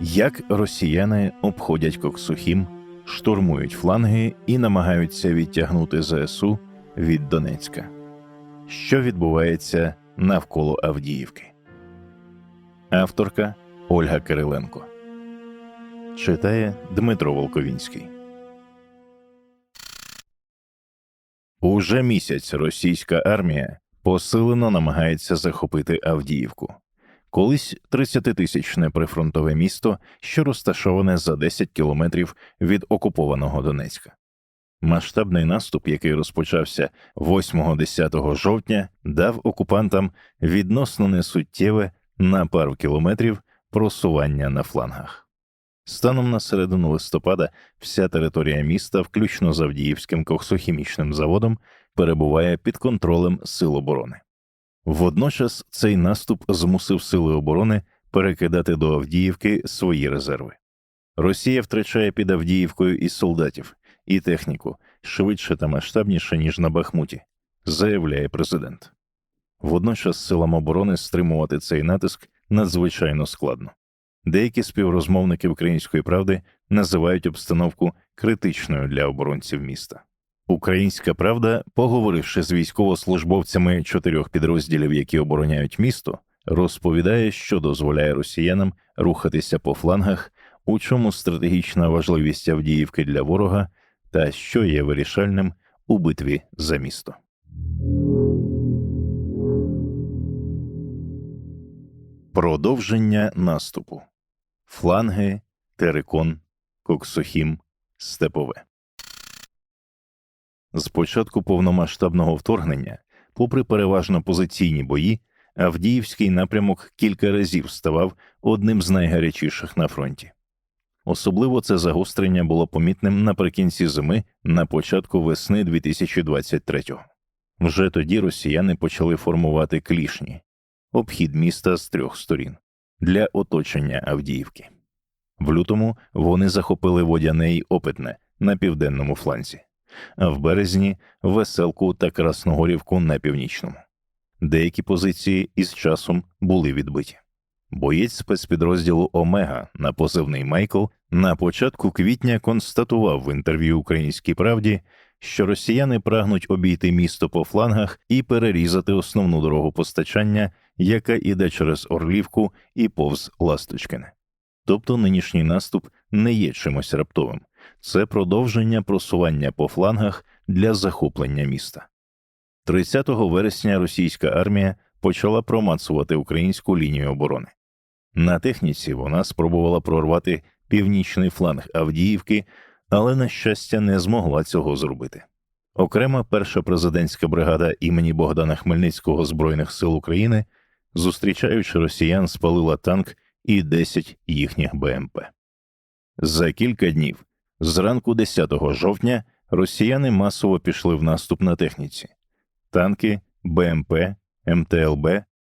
Як росіяни обходять Коксухім, штурмують фланги і намагаються відтягнути ЗСУ від Донецька. Що відбувається навколо Авдіївки? Авторка Ольга Кириленко читає Дмитро Волковінський. Уже місяць російська армія посилено намагається захопити Авдіївку, колись 30-тисячне прифронтове місто, що розташоване за 10 кілометрів від окупованого Донецька. Масштабний наступ, який розпочався 8-10 жовтня, дав окупантам відносно несуттєве на пару кілометрів просування на флангах. Станом на середину листопада вся територія міста, включно з Авдіївським коксохімічним заводом, перебуває під контролем Сил оборони. Водночас цей наступ змусив Сили оборони перекидати до Авдіївки свої резерви. Росія втрачає під Авдіївкою і солдатів, і техніку швидше та масштабніше, ніж на Бахмуті, заявляє президент. Водночас силам оборони стримувати цей натиск надзвичайно складно. Деякі співрозмовники української правди називають обстановку критичною для оборонців міста. Українська правда, поговоривши з військовослужбовцями чотирьох підрозділів, які обороняють місто, розповідає, що дозволяє росіянам рухатися по флангах, у чому стратегічна важливість Авдіївки для ворога та що є вирішальним у битві за місто. Продовження наступу фланги, Терекон, Коксохім, Степове. З початку повномасштабного вторгнення, попри переважно позиційні бої, Авдіївський напрямок кілька разів ставав одним з найгарячіших на фронті. Особливо це загострення було помітним наприкінці зими на початку весни 2023-го. Вже тоді росіяни почали формувати клішні обхід міста з трьох сторін для оточення Авдіївки. В лютому вони захопили водяне й опитне на південному фланзі, а в березні веселку та Красногорівку на північному. Деякі позиції із часом були відбиті. Боєць спецпідрозділу Омега на позивний Майкл на початку квітня констатував в інтерв'ю Українській правді, що росіяни прагнуть обійти місто по флангах і перерізати основну дорогу постачання, яка іде через Орлівку і повз Ласточкине. Тобто нинішній наступ не є чимось раптовим, це продовження просування по флангах для захоплення міста. 30 вересня російська армія почала промацувати українську лінію оборони. На техніці вона спробувала прорвати північний фланг Авдіївки, але, на щастя, не змогла цього зробити. Окрема перша президентська бригада імені Богдана Хмельницького Збройних сил України, зустрічаючи росіян, спалила танк і 10 їхніх БМП. За кілька днів, зранку 10 жовтня, росіяни масово пішли в наступ на техніці танки, БМП, МТЛБ,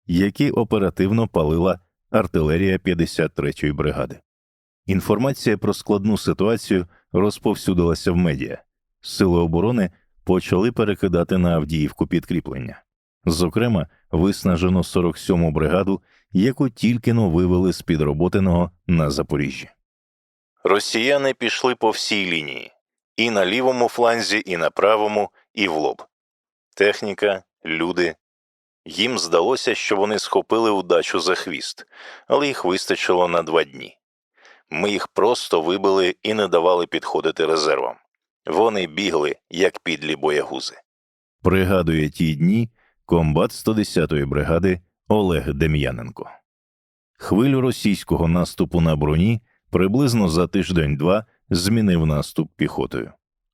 які оперативно палила артилерія 53-ї бригади. Інформація про складну ситуацію розповсюдилася в медіа. Сили оборони почали перекидати на Авдіївку підкріплення. Зокрема, виснажено 47-му бригаду, яку тільки но вивели з під роботиного на Запоріжжі. Росіяни пішли по всій лінії і на лівому фланзі, і на правому, і в лоб. Техніка, люди. Їм здалося, що вони схопили удачу за хвіст, але їх вистачило на два дні. Ми їх просто вибили і не давали підходити резервам. Вони бігли, як підлі боягузи. Пригадує ті дні комбат 110-ї бригади Олег Дем'яненко. Хвилю російського наступу на броні приблизно за тиждень-два змінив наступ піхотою.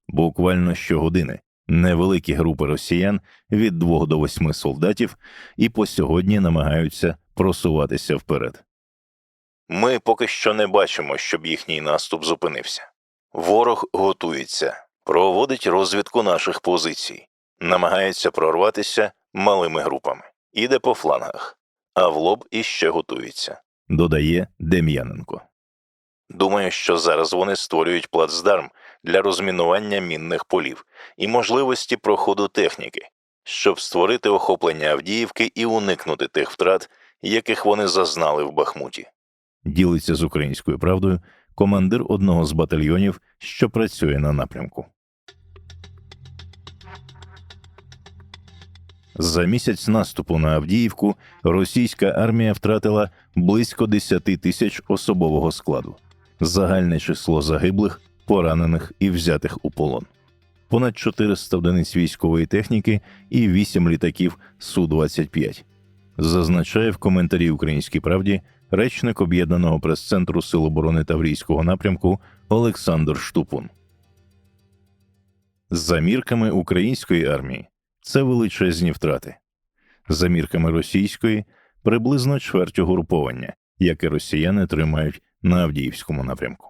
Буквально щогодини невеликі групи росіян від двох до восьми солдатів і по сьогодні намагаються просуватися вперед. Ми поки що не бачимо, щоб їхній наступ зупинився. Ворог готується, проводить розвідку наших позицій, намагається прорватися малими групами, іде по флангах, а в лоб іще готується, додає Дем'яненко. Думаю, що зараз вони створюють плацдарм для розмінування мінних полів і можливості проходу техніки, щоб створити охоплення Авдіївки і уникнути тих втрат, яких вони зазнали в Бахмуті. Ділиться з українською правдою командир одного з батальйонів, що працює на напрямку. За місяць наступу на Авдіївку російська армія втратила близько 10 тисяч особового складу, загальне число загиблих, поранених і взятих у полон. Понад 400 одиниць військової техніки і 8 літаків Су-25. Зазначає в коментарі Українській правді речник об'єднаного прес-центру Сил оборони Таврійського напрямку Олександр Штупун. За мірками української армії це величезні втрати. За мірками російської приблизно чверть угруповання, яке росіяни тримають на Авдіївському напрямку.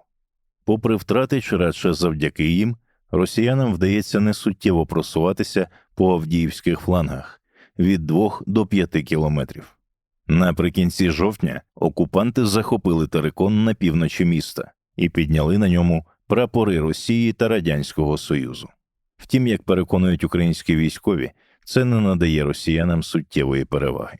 Попри втрати, чи завдяки їм, росіянам вдається несуттєво просуватися по Авдіївських флангах від 2 до 5 кілометрів. Наприкінці жовтня окупанти захопили терикон на півночі міста і підняли на ньому прапори Росії та Радянського Союзу. Втім, як переконують українські військові, це не надає росіянам суттєвої переваги.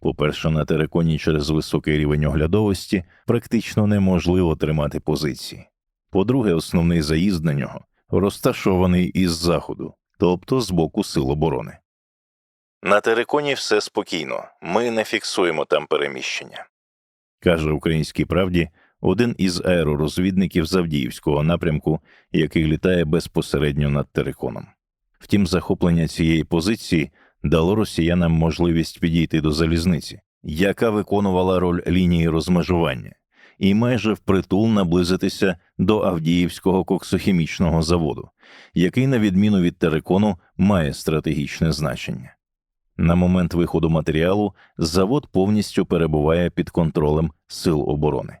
По-перше, на териконі через високий рівень оглядовості практично неможливо тримати позиції. По-друге, основний заїзд на нього розташований із заходу, тобто з боку сил оборони. На териконі все спокійно, ми не фіксуємо там переміщення, каже українській правді один із аеророзвідників Завдіївського напрямку, який літає безпосередньо над териконом. Втім, захоплення цієї позиції дало росіянам можливість підійти до залізниці, яка виконувала роль лінії розмежування, і майже впритул наблизитися до Авдіївського коксохімічного заводу, який, на відміну від терикону, має стратегічне значення. На момент виходу матеріалу завод повністю перебуває під контролем сил оборони.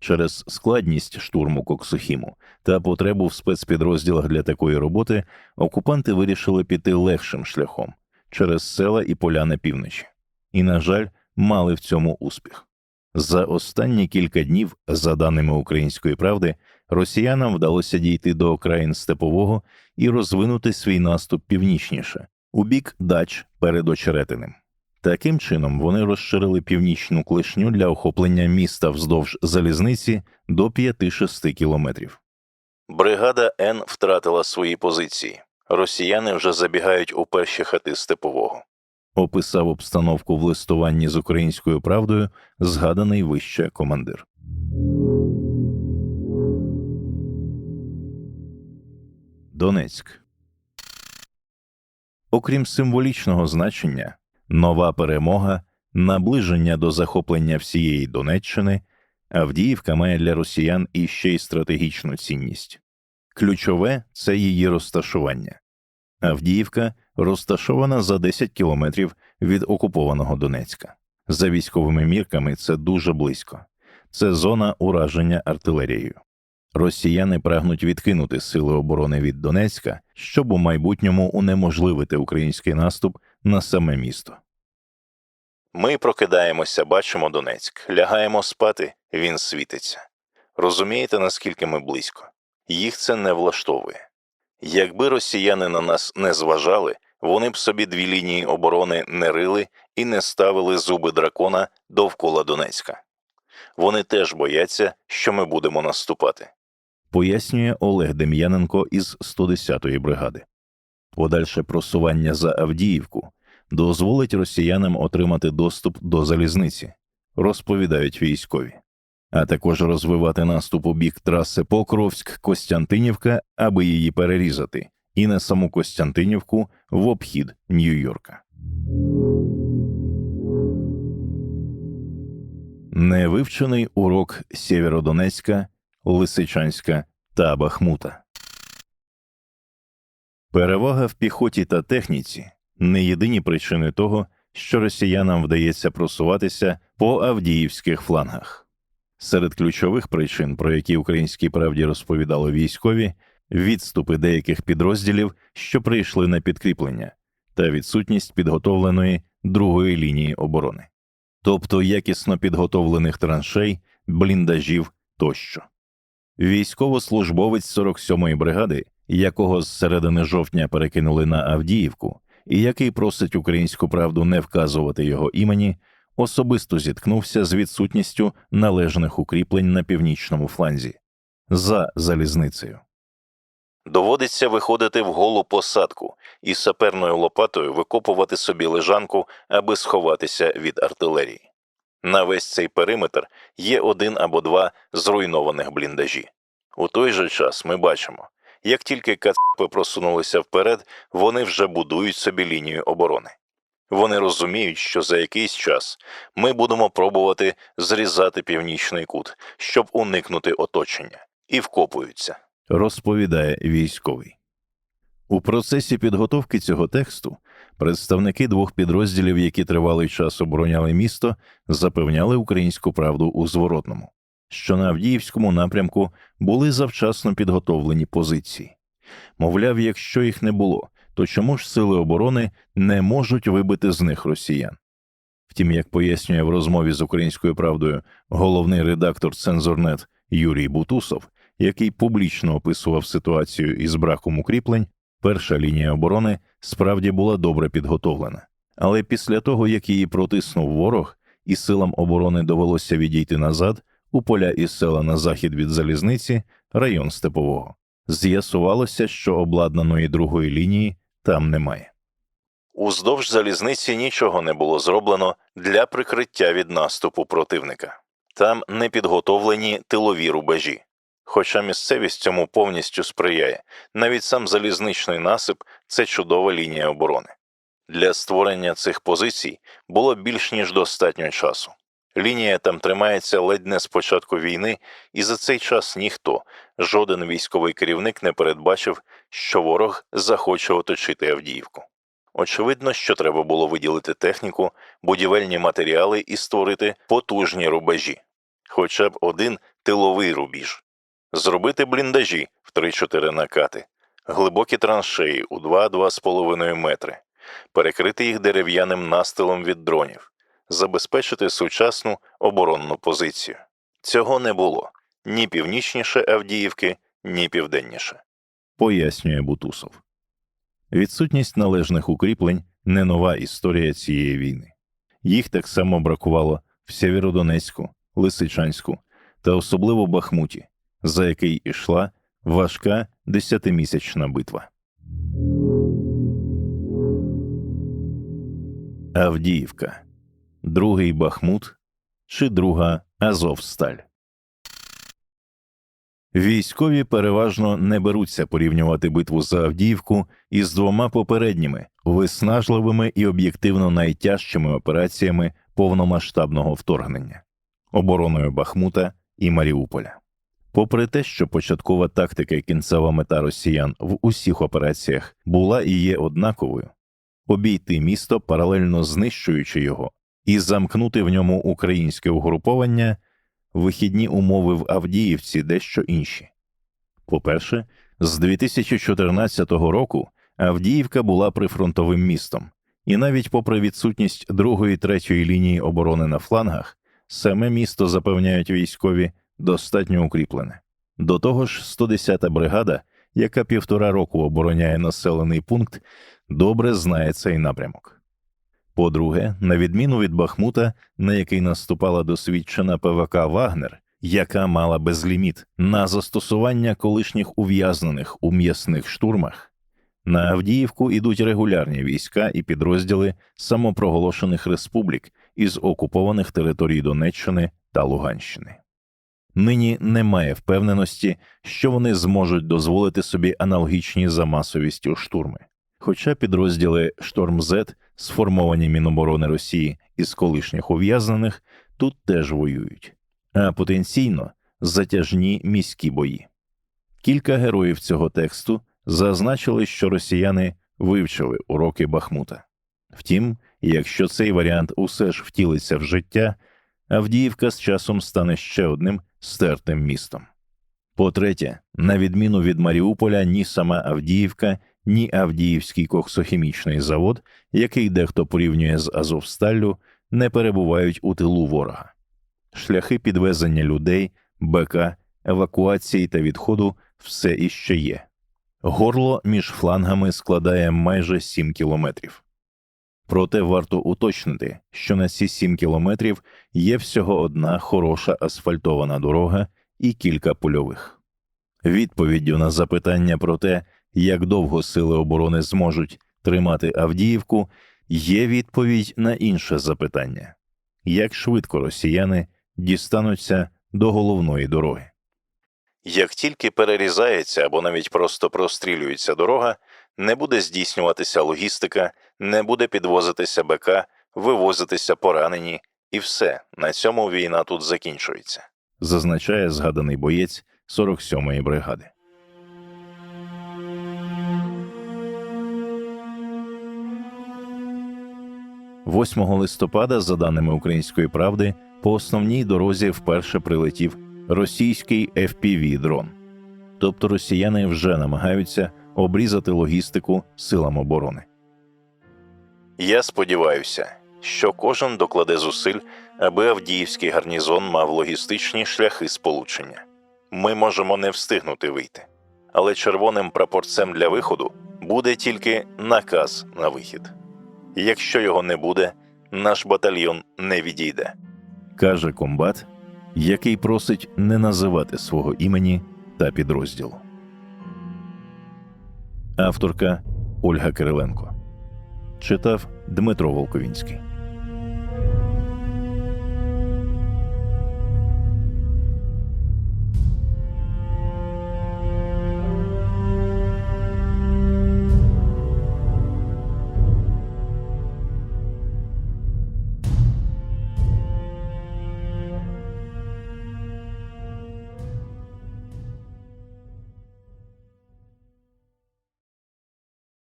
Через складність штурму Коксухіму та потребу в спецпідрозділах для такої роботи окупанти вирішили піти легшим шляхом через села і поля на півночі, і, на жаль, мали в цьому успіх. За останні кілька днів, за даними української правди, росіянам вдалося дійти до окраїн Степового і розвинути свій наступ північніше у бік дач перед Очеретиним. Таким чином вони розширили північну клешню для охоплення міста вздовж залізниці до 5-6 кілометрів. Бригада Н втратила свої позиції. Росіяни вже забігають у перші хати степового. Описав обстановку в листуванні з українською правдою згаданий вище командир. Донецьк. Окрім символічного значення, нова перемога, наближення до захоплення всієї Донеччини, Авдіївка має для росіян іще й стратегічну цінність. Ключове це її розташування. Авдіївка розташована за 10 кілометрів від окупованого Донецька. За військовими мірками це дуже близько, це зона ураження артилерією. Росіяни прагнуть відкинути сили оборони від Донецька, щоб у майбутньому унеможливити український наступ на саме місто. Ми прокидаємося, бачимо Донецьк, лягаємо спати, він світиться. Розумієте, наскільки ми близько? Їх це не влаштовує. Якби росіяни на нас не зважали, вони б собі дві лінії оборони не рили і не ставили зуби дракона довкола Донецька. Вони теж бояться, що ми будемо наступати. Пояснює Олег Дем'яненко із 110-ї бригади. Подальше просування за Авдіївку дозволить росіянам отримати доступ до залізниці, розповідають військові, а також розвивати наступ у бік траси Покровськ Костянтинівка, аби її перерізати, і на саму Костянтинівку в обхід Нью-Йорка. Невивчений урок Сєвєродонецька, Лисичанська та Бахмута. Перевага в піхоті та техніці не єдині причини того, що росіянам вдається просуватися по авдіївських флангах. Серед ключових причин, про які українській правді розповідали військові, відступи деяких підрозділів, що прийшли на підкріплення, та відсутність підготовленої другої лінії оборони, тобто якісно підготовлених траншей, бліндажів тощо. Військовослужбовець 47-ї бригади, якого з середини жовтня перекинули на Авдіївку, і який просить українську правду не вказувати його імені, особисто зіткнувся з відсутністю належних укріплень на північному фланзі за залізницею. Доводиться виходити в голу посадку і саперною лопатою викопувати собі лежанку, аби сховатися від артилерії. На весь цей периметр є один або два зруйнованих бліндажі. У той же час ми бачимо, як тільки кацапи просунулися вперед, вони вже будують собі лінію оборони. Вони розуміють, що за якийсь час ми будемо пробувати зрізати північний кут, щоб уникнути оточення, і вкопуються, розповідає військовий. У процесі підготовки цього тексту представники двох підрозділів, які тривалий час обороняли місто, запевняли українську правду у зворотному, що на Авдіївському напрямку були завчасно підготовлені позиції. Мовляв, якщо їх не було, то чому ж сили оборони не можуть вибити з них росіян? Втім, як пояснює в розмові з українською правдою головний редактор Цензорнет Юрій Бутусов, який публічно описував ситуацію із браком укріплень, перша лінія оборони справді була добре підготовлена. Але після того, як її протиснув ворог, і силам оборони довелося відійти назад у поля і села на захід від залізниці, район Степового, з'ясувалося, що обладнаної другої лінії там немає. Уздовж залізниці нічого не було зроблено для прикриття від наступу противника. Там не підготовлені тилові рубежі. Хоча місцевість цьому повністю сприяє, навіть сам залізничний насип це чудова лінія оборони. Для створення цих позицій було більш ніж достатньо часу. Лінія там тримається ледь не з початку війни, і за цей час ніхто, жоден військовий керівник не передбачив, що ворог захоче оточити Авдіївку. Очевидно, що треба було виділити техніку, будівельні матеріали і створити потужні рубежі, хоча б один тиловий рубіж, зробити бліндажі в 3-4 накати, глибокі траншеї у 2-2,5 метри, перекрити їх дерев'яним настилом від дронів, забезпечити сучасну оборонну позицію. Цього не було ні північніше Авдіївки, ні південніше, пояснює Бутусов. Відсутність належних укріплень не нова історія цієї війни. Їх так само бракувало в Сєвєродонецьку, Лисичанську та особливо Бахмуті, за який ішла важка десятимісячна битва. Авдіївка, другий Бахмут чи друга Азовсталь. Військові переважно не беруться порівнювати битву за Авдіївку із двома попередніми виснажливими і об'єктивно найтяжчими операціями повномасштабного вторгнення обороною Бахмута і Маріуполя. Попри те, що початкова тактика і кінцева мета росіян в усіх операціях була і є однаковою обійти місто, паралельно знищуючи його, і замкнути в ньому українське угруповання вихідні умови в Авдіївці дещо інші. По-перше, з 2014 року Авдіївка була прифронтовим містом, і навіть попри відсутність другої третьої лінії оборони на флангах, саме місто запевняють військові достатньо укріплене. До того ж, 110-та бригада, яка півтора року обороняє населений пункт, добре знає цей напрямок. По-друге, на відміну від Бахмута, на який наступала досвідчена ПВК Вагнер, яка мала безліміт на застосування колишніх ув'язнених у м'ясних штурмах, на Авдіївку ідуть регулярні війська і підрозділи самопроголошених республік із окупованих територій Донеччини та Луганщини. Нині немає впевненості, що вони зможуть дозволити собі аналогічні за масовістю штурми. Хоча підрозділи Шторм Зет, сформовані Міноборони Росії із колишніх ув'язнених, тут теж воюють, а потенційно затяжні міські бої. Кілька героїв цього тексту зазначили, що росіяни вивчили уроки Бахмута. Втім, якщо цей варіант усе ж втілиться в життя, Авдіївка з часом стане ще одним стертим містом. По третє, на відміну від Маріуполя, ні сама Авдіївка, ні Авдіївський коксохімічний завод, який дехто порівнює з Азовсталлю, не перебувають у тилу ворога. Шляхи підвезення людей, БК, евакуації та відходу все іще є. Горло між флангами складає майже 7 кілометрів. Проте варто уточнити, що на ці 7 кілометрів є всього одна хороша асфальтована дорога і кілька польових. Відповіддю на запитання про те, як довго сили оборони зможуть тримати Авдіївку, є відповідь на інше запитання як швидко росіяни дістануться до головної дороги. Як тільки перерізається або навіть просто прострілюється дорога, не буде здійснюватися логістика, не буде підвозитися БК, вивозитися поранені, і все на цьому війна тут закінчується, зазначає згаданий боєць 47-ї бригади. – 8 листопада, за даними Української правди, по основній дорозі вперше прилетів російський fpv дрон Тобто росіяни вже намагаються обрізати логістику силам оборони. Я сподіваюся, що кожен докладе зусиль, аби Авдіївський гарнізон мав логістичні шляхи сполучення. Ми можемо не встигнути вийти, але червоним прапорцем для виходу буде тільки наказ на вихід. Якщо його не буде, наш батальйон не відійде, каже комбат, який просить не називати свого імені та підрозділу. Авторка Ольга Кириленко читав Дмитро Волковінський.